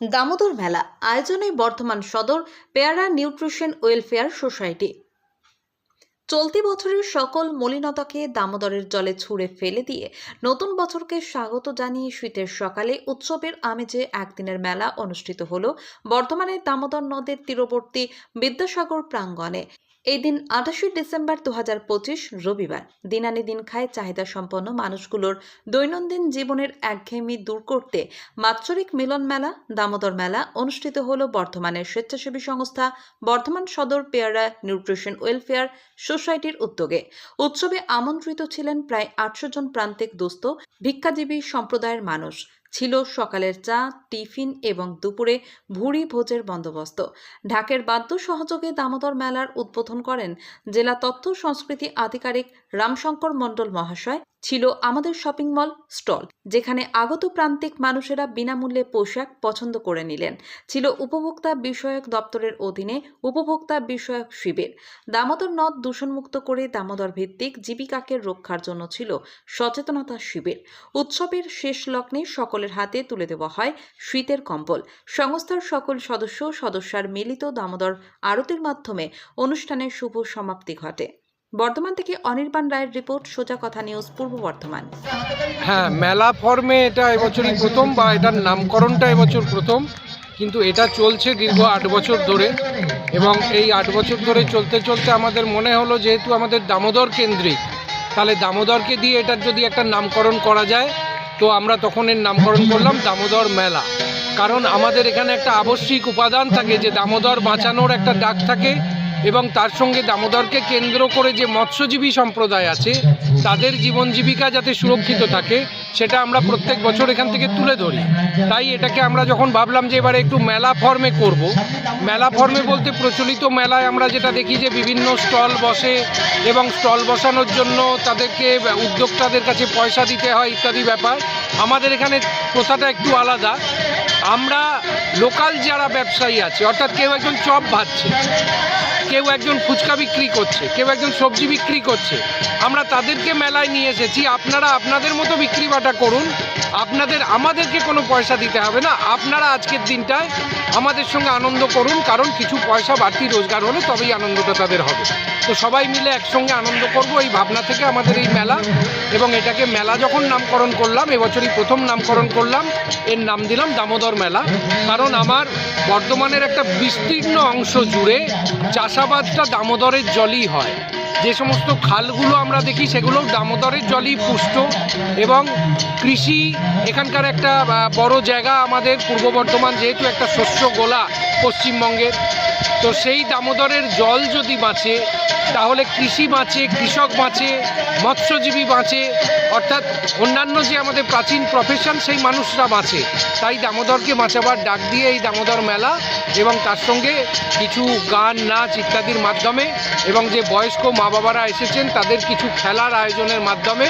দামোদর মেলা, আয়োজনে বর্ধমান সদর পেয়ারা নিউট্রিশন ওয়েলফেয়ার সোসাইটি। চলতি বছরের সকল মলিনতাকে দামোদরের জলে ছুঁড়ে ফেলে দিয়ে নতুন বছরকে স্বাগত জানিয়ে শীতের সকালে উৎসবের আমেজে একদিনের মেলা অনুষ্ঠিত হল বর্তমানে দামোদর নদের তীরবর্তী বিদ্যাসাগর প্রাঙ্গণে। এই দিন আঠাশে ডিসেম্বর দু পঁচিশ রবিবার দিন আনি দিন খায় চাহিদা সম্পন্ন মানুষগুলোর দৈনন্দিন জীবনের একঘেয়েমি দূর করতে বাৎসরিক মিলন মেলা, দামোদর মেলা অনুষ্ঠিত হল বর্ধমানের স্বেচ্ছাসেবী সংস্থা বর্ধমান সদর পেয়ারা নিউট্রিশন ওয়েলফেয়ার সোসাইটির উদ্যোগে। উৎসবে আমন্ত্রিত ছিলেন প্রায় আটশো জন প্রান্তিক দুস্থ ভিক্ষাজীবী সম্প্রদায়ের মানুষ। ছিল সকালের চা, টিফিন এবং দুপুরে ভুড়ি ভোজের বন্দোবস্ত। ঢাকের বাদ্য সহযোগে দামোদর মেলার উদ্বোধন করেন জেলা তথ্য সংস্কৃতি আধিকারিক রামশঙ্কর মণ্ডল মহাশয়। ছিল আমাদের শপিং মল, স্টল, যেখানে আগত প্রান্তিক মানুষেরা বিনামূল্যে পোশাক পছন্দ করে নিলেন। ছিল উপভোক্তা বিষয়ক দপ্তরের অধীনে উপভোক্তা বিষয়ক শিবির। দামোদর নদ দূষণমুক্ত করে দামোদর ভিত্তিক জীবিকাকে রক্ষার জন্য ছিল সচেতনতা শিবির। উৎসবের শেষ লগ্নে সকলের হাতে তুলে দেওয়া হয় শীতের কম্বল। সংস্থার সকল সদস্য সদস্যার মিলিত দামোদর আরতির মাধ্যমে অনুষ্ঠানের শুভ সমাপ্তি ঘটে। বর্ধমান থেকে অনির্বাণ রায়ের রিপোর্ট, সোজা কথা নিউজ, পূর্ব বর্ধমান। হ্যাঁ মেলা ফর্মে এটা এবছরই প্রথম বা এটার নামকরণটা এবছর প্রথম, কিন্তু এটা চলছে দীর্ঘ আট বছর ধরে। এবং এই আট বছর ধরে চলতে চলতে আমাদের মনে হলো যেহেতু আমাদের দামোদর কেন্দ্রিক, তাহলে দামোদরকে দিয়ে এটার যদি একটা নামকরণ করা যায়, তো আমরা তখন এর নামকরণ করলাম দামোদর মেলা। কারণ আমাদের এখানে একটা আবশ্যিক উপাদান থাকে যে দামোদর বাঁচানোর একটা ডাক থাকে এবং তার সঙ্গে দামোদরকে কেন্দ্র করে যে মৎস্যজীবী সম্প্রদায় আছে, তাদের জীবন জীবিকা যাতে সুরক্ষিত থাকে, সেটা আমরা প্রত্যেক বছর এখান থেকে তুলে ধরি। তাই এটাকে আমরা যখন ভাবলাম যে এবারে একটু মেলা ফর্মে করব, মেলা ফর্মে বলতে প্রচলিত মেলায় আমরা যেটা দেখি যে বিভিন্ন স্টল বসে এবং স্টল বসানোর জন্য তাদেরকে উদ্যোক্তাদের কাছে পয়সা দিতে হয় ইত্যাদি ব্যাপার। আমাদের এখানে প্রথাটা একটু আলাদা। আমরা লোকাল যারা ব্যবসায়ী আছে, অর্থাৎ কেউ একজন চপ ভাজছে, কেউ একজন ফুচকা বিক্রি করছে, কেউ একজন সবজি বিক্রি করছে, আমরা তাদেরকে মেলায় নিয়ে এসেছি। আপনারা আপনাদের মতো বিক্রি বাটা করুন। আপনাদের, আমাদেরকে কোনো পয়সা দিতে হবে না। আপনারা আজকের দিনটায় আমাদের সঙ্গে আনন্দ করুন, কারণ কিছু পয়সা বাড়তি রোজগার হলে তবেই আনন্দটা তাদের হবে। তো সবাই মিলে একসঙ্গে আনন্দ করব এই ভাবনা থেকে আমাদের এই মেলা। এবং এটাকে মেলা যখন নামকরণ করলাম, এবছরই প্রথম নামকরণ করলাম, এর নাম দিলাম দামোদর মেলা। কারণ আমার বর্ধমানের একটা বিস্তীর্ণ অংশ জুড়ে চাষাবাদটা দামোদরের জলই হয়। যে সমস্ত খালগুলো আমরা দেখি সেগুলো দামোদরের জলই পুষ্ট। এবং কৃষি এখানকার একটা বড় জায়গা আমাদের পূর্ব বর্ধমান, যেহেতু একটা শস্য গোলা পশ্চিমবঙ্গের। তো সেই দামোদরের জল যদি বাঁচে, তাহলে কৃষি বাঁচে, কৃষক বাঁচে, মৎস্যজীবী বাঁচে, অর্থাৎ অন্যান্য যে আমাদের প্রাচীন প্রফেশন সেই মানুষরা বাঁচে। তাই দামোদরকে বাঁচাবার ডাক দিয়ে এই দামোদর মেলা এবং তার সঙ্গে কিছু গান, নাচ ইত্যাদির মাধ্যমে এবং যে বয়স্ক মা বাবারা এসেছেন, তাদের কিছু খেলার আয়োজনের মাধ্যমে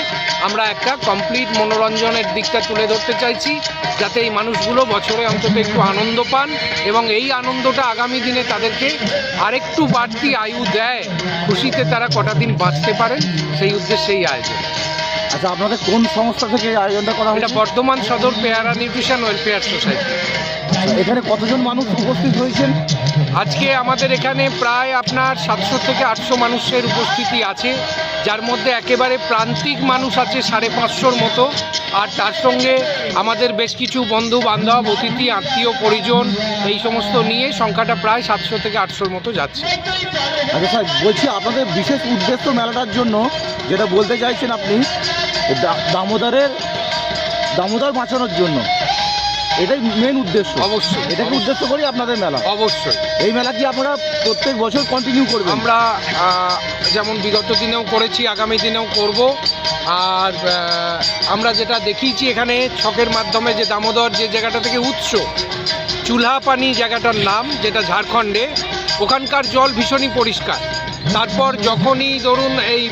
আমরা একটা কমপ্লিট মনোরঞ্জনের দিকটা তুলে ধরতে চাইছি, যাতে এই মানুষগুলো বছরে অন্তত একটু আনন্দ পান এবং এই আনন্দটা আগামী দিনে তাদেরকে আরেকটু বাড়তি আয়ু দেয় খুশিতে তারা কটা দিন বাঁচতে পারেন সেই উদ্দেশ্যেই আয়োজন। আচ্ছা আপনাদের কোন সংস্থা থেকে আয়োজনটা করা এটা হয়েছে? বর্ধমান সদর পেয়ারা নিউট্রিশন ওয়েলফেয়ার সোসাইটি। এখানে কতজন মানুষ উপস্থিত হয়েছেন? আজকে আমাদের এখানে প্রায় আপনার সাতশো থেকে আটশো মানুষের উপস্থিতি আছে, যার মধ্যে একেবারে প্রান্তিক মানুষ আছে সাড়ে পাঁচশোর মতো। আর তার সঙ্গে আমাদের বেশ কিছু বন্ধু বান্ধব অতিথি, আত্মীয়, পরিজন, এই সমস্ত নিয়ে সংখ্যাটা প্রায় সাতশো থেকে আটশোর মতো যাচ্ছে। আচ্ছা স্যার, বলছি আপনাদের বিশেষ উদ্দেশ্য মেলাটার জন্য যেটা বলতে চাইছেন আপনি দামোদরের দামোদর বাঁচানোর জন্য। এটাই মেন উদ্দেশ্য। অবশ্যই। এটাকে উদ্দেশ্য করি আপনাদের মেলা। অবশ্যই। এই মেলা কি আপনারা প্রত্যেক বছর কন্টিনিউ করবেন? আমরা যেমন বিগত দিনেও করেছি আগামী দিনেও করব। আর আমরা যেটা দেখিয়েছি এখানে ছকের মাধ্যমে যে দামোদর যে জায়গাটা থেকে উৎস চুলহা পানি জায়গাটার নাম যেটা ঝাড়খণ্ডে ওখানকার জল ভীষণই পরিষ্কার। তারপর যখনই ধরুন এই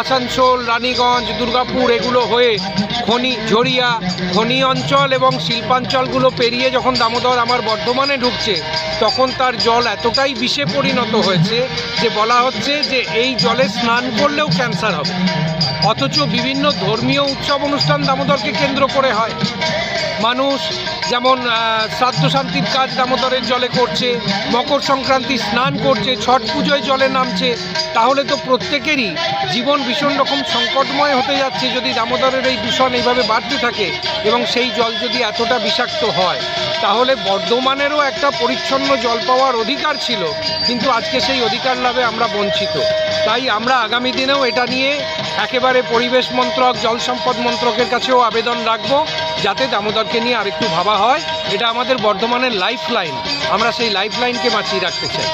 আসানসোল, রানীগঞ্জ, দুর্গাপুর এগুলো হয়ে খনি, ঝরিয়া, খনি অঞ্চল এবং শিল্পাঞ্চলগুলো পেরিয়ে যখন দামোদর আমার বর্ধমানে ঢুকছে, তখন তার জল এতটাই বিষে পরিণত হয়েছে যে বলা হচ্ছে যে এই জলে স্নান করলেও ক্যান্সার হবে। অথচ বিভিন্ন ধর্মীয় উৎসব অনুষ্ঠান দামোদরকে কেন্দ্র করে হয়। মানুষ যেমন শ্রাদ্ধ শান্তির কাজ দামোদরের জলে করছে, মকর সংক্রান্তি স্নান করছে, ছট পুজোয় জলে নামছে, তাহলে তো প্রত্যেকেরই জীবন ভীষণ রকম সংকটময় হতে যাচ্ছে যদি দামোদরের এই দূষণ এইভাবে বাড়তে থাকে এবং সেই জল যদি এতটা বিষাক্ত হয়। তাহলে বর্ধমানেরও একটা পরিচ্ছন্ন জল পাওয়ার অধিকার ছিল, কিন্তু আজকে সেই অধিকার লাভে আমরা বঞ্চিত। তাই আমরা আগামী দিনেও এটা নিয়ে একেবারে পরিবেশ মন্ত্রক, জল সম্পদ মন্ত্রকের কাছেও আবেদন রাখব। যাতে দামোদরকে নিয়ে আরেকটু ভাবা হয়, এটা আমাদের বর্ধমানের লাইফ লাইন আমরা সেই লাইফ লাইনকে বাঁচিয়ে রাখতে চাই।